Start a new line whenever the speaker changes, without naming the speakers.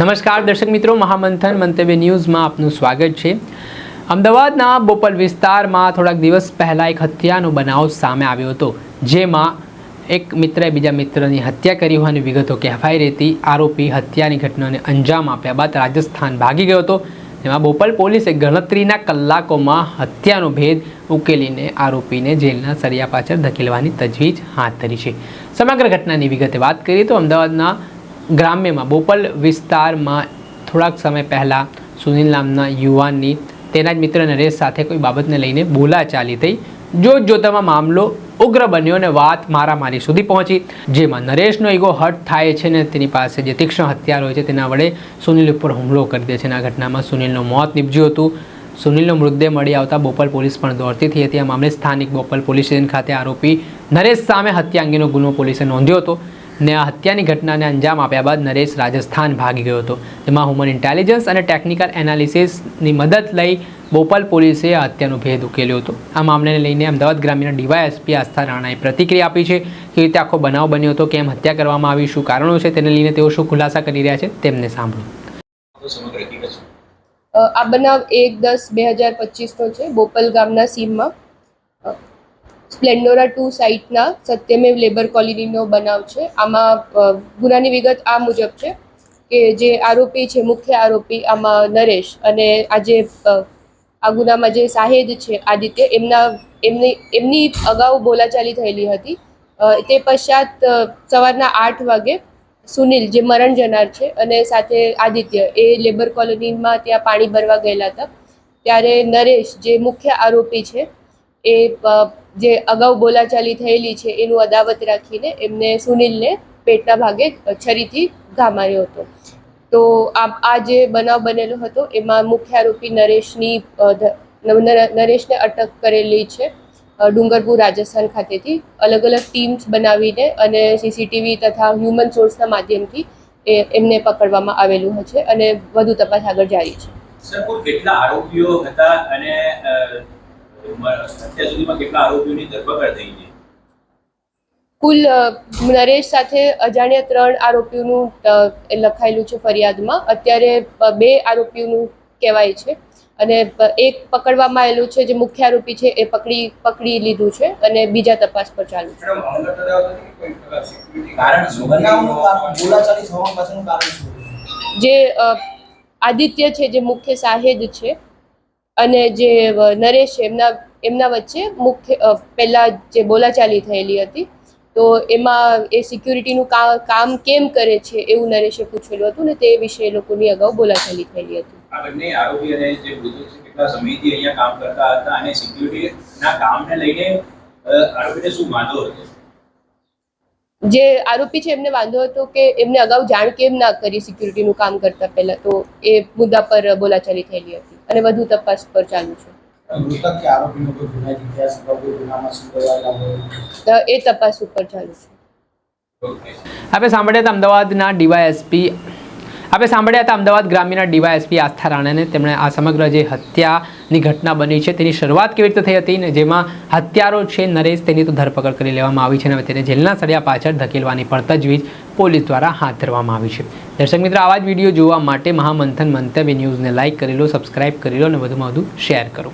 નમસ્કાર દર્શક મિત્રો, મહામંથન મંતવ્ય ન્યૂઝમાં આપનું સ્વાગત છે. અમદાવાદના બોપલ વિસ્તારમાં થોડાક દિવસ પહેલાં એક હત્યાનો બનાવ સામે આવ્યો હતો, જેમાં એક મિત્રએ બીજા મિત્રની હત્યા કરી હોવાની વિગતો કહેવાઈ રહેતી આરોપી હત્યાની ઘટનાને અંજામ આપ્યા બાદ રાજસ્થાન ભાગી ગયો હતો. જેમાં બોપલ પોલીસે ગણતરીના કલાકોમાં હત્યાનો ભેદ ઉકેલીને આરોપીને જેલના સળિયા પાછળ ધકેલવાની તજવીજ હાથ ધરી છે. સમગ્ર ઘટનાની વિગતે વાત કરીએ તો અમદાવાદના ગ્રામ્યમાં, બોપલ વિસ્તારમાં થોડાક સમય પહેલાં સુનિલ નામના યુવાનની તેના જ મિત્ર નરેશ સાથે કોઈ બાબતને લઈને બોલાચાલી થઈ. જોત જોતામાં મામલો ઉગ્ર બન્યો અને વાત મારામારી સુધી પહોંચી. જેમાં નરેશનો ઈગો હટ થાય છે ને તેની પાસે જે તીક્ષ્ણ હથિયાર હોય છે તેના વડે સુનિલ ઉપર હુમલો કરી દે છે અને આ ઘટનામાં સુનિલનું મોત નીપજ્યું હતું. સુનિલનો મૃતદેહ મળી આવતા બોપલ પોલીસ પણ દોડતી થઈ હતી. આ મામલે સ્થાનિક બોપલ પોલીસ સ્ટેશન ખાતે આરોપી નરેશ સામે હત્યા અંગેનો ગુનો પોલીસે નોંધ્યો હતો. ને આ હત્યાની ઘટનાને અંજામ આપ્યા બાદ નરેશ રાજસ્થાન ભાગી ગયો હતો. જેમાં હ્યુમન ઇન્ટેલિજન્સ અને ટેકનિકલ એનાલિસિસની મદદ લઈ બોપલ પોલીસે આ હત્યાનો ભેદ ઉકેલ્યો હતો. આ મામલાને લઈને અમદાવાદ ગ્રામ્યના ડીવાયએસપી આસ્થા રાણાએ પ્રતિક્રિયા આપી છે કે રીતે આખો બનાવ બન્યો હતો, કેમ હત્યા કરવામાં આવી, શું કારણો છે, તેને લઈને તેઓ શું ખુલાસા કરી રહ્યા છે, તેમને સાંભળો.
આ બનાવ એક દસ બે હજાર પચીસનો છે, બોપલ ગામના સીમમાં. સ્પ્લેન્ડોરા ટુ સાઇટના સત્યમેવ લેબર કોલોનીનો બનાવ છે. આમાં ગુનાની વિગત આ મુજબ છે કે જે આરોપી છે, મુખ્ય આરોપી આમાં નરેશ અને આજે આ ગુનામાં જે સાહેદ છે આદિત્ય, એમના, એમની એમની અગાઉ બોલાચાલી થયેલી હતી. તે પશ્ચાત સવારના આઠ વાગે સુનિલ, જે મરણ જનાર છે અને સાથે આદિત્ય, એ લેબર કોલોનીમાં ત્યાં પાણી ભરવા ગયેલા હતા. ત્યારે નરેશ, જે મુખ્ય આરોપી છે એ જે અગાઉ બોલાચાલી થયેલી છે, એનું અદાવત રાખીને એમને સુનિલને પેટના ભાગે છરીથી ઘા માર્યો હતો. તો આ જે બનાવ બનેલો હતો, એમાં મુખ્ય આરોપી નરેશની નરેશને અટક કરેલી છે ડુંગરપુર રાજસ્થાન ખાતેથી. અલગ અલગ ટીમ્સ બનાવીને અને સીસીટીવી તથા હ્યુમન સોર્સના માધ્યમથી એ, એમને પકડવામાં આવેલું છે અને વધુ તપાસ આગળ જારી છે.
કેટલા આરોપીઓ હતા અને અત્યાર સુધીમાં કેટલા આરોપીઓની ધરપકડ થઈ છે?
કુલ નરેશ સાથે અજાણ્યા ત્રણ આરોપીઓનું એ લખાયેલું છે ફરિયાદમાં. અત્યારે બે આરોપીઓનું કહેવાય છે. અને એક પકડવામાં આવેલું છે જે મુખ્ય આરોપી છે એ પકડી પકડી લીધું છે અને બીજા તપાસ પર ચાલુ છે. જે આદિત્ય છે જે મુખ્ય સાહેદ છે અને જે નરેશ એમના એમના વચ્ચે મુખ્ય પહેલાં જે બોલાચાલી થયેલી હતી, તો એમાં એ સિક્યુરિટીનું કામ કેમ કરે છે એવું નરેશે પૂછેલું હતું ને તે વિશે એ લોકોની અગાઉ બોલાચાલી થયેલી હતી.
આ અહીંયા કામ કરતા હતા અને સિક્યુરિટીના કામને લઈને આરોપીને શું વાંધો હતો?
જે આરોપી છે એમને વાંધો હતો કે એમને અગાઉ જાણ કેમ ના કરી સિક્યુરિટીનું કામ કરતા પહેલા? તો એ મુદ્દા પર બોલાચાલી થયેલી હતી અને વધુ તપાસ પર ચાલુ છે.
મૃતક કે આરોપીનો કોઈ ગુનાહિત ઇતિહાસ અથવા કોઈ ગુનામાં સંડોવાયેલા હોય?
તો એ તપાસ ઉપર ચાલુ છે.
આપણે સાંભળ્યા હતા અમદાવાદના ડીવાયએસપી આપણે સાંભળ્યા હતા અમદાવાદ ગ્રામ્યના ડીવાયએસપી આસ્થા રાણાને તેમણે આ સમગ્ર જે હત્યાની ઘટના બની છે. તેની શરૂઆત કેવી રીતે થઈ હતી ને જેમાં હત્યારો છે નરેશ, તેની તો ધરપકડ કરી લેવામાં આવી છે અને તેને જેલના સળિયા પાછળ ધકેલવાની પણ તજવીજ પોલીસ દ્વારા હાથ ધરવામાં આવી છે. દર્શક મિત્રો, આવા જ વીડિયો જોવા માટે મહામંથન મંતવ્ય ન્યૂઝને લાઇક કરી લો, સબસ્ક્રાઇબ કરી લો અને વધુમાં વધુ શેર કરો.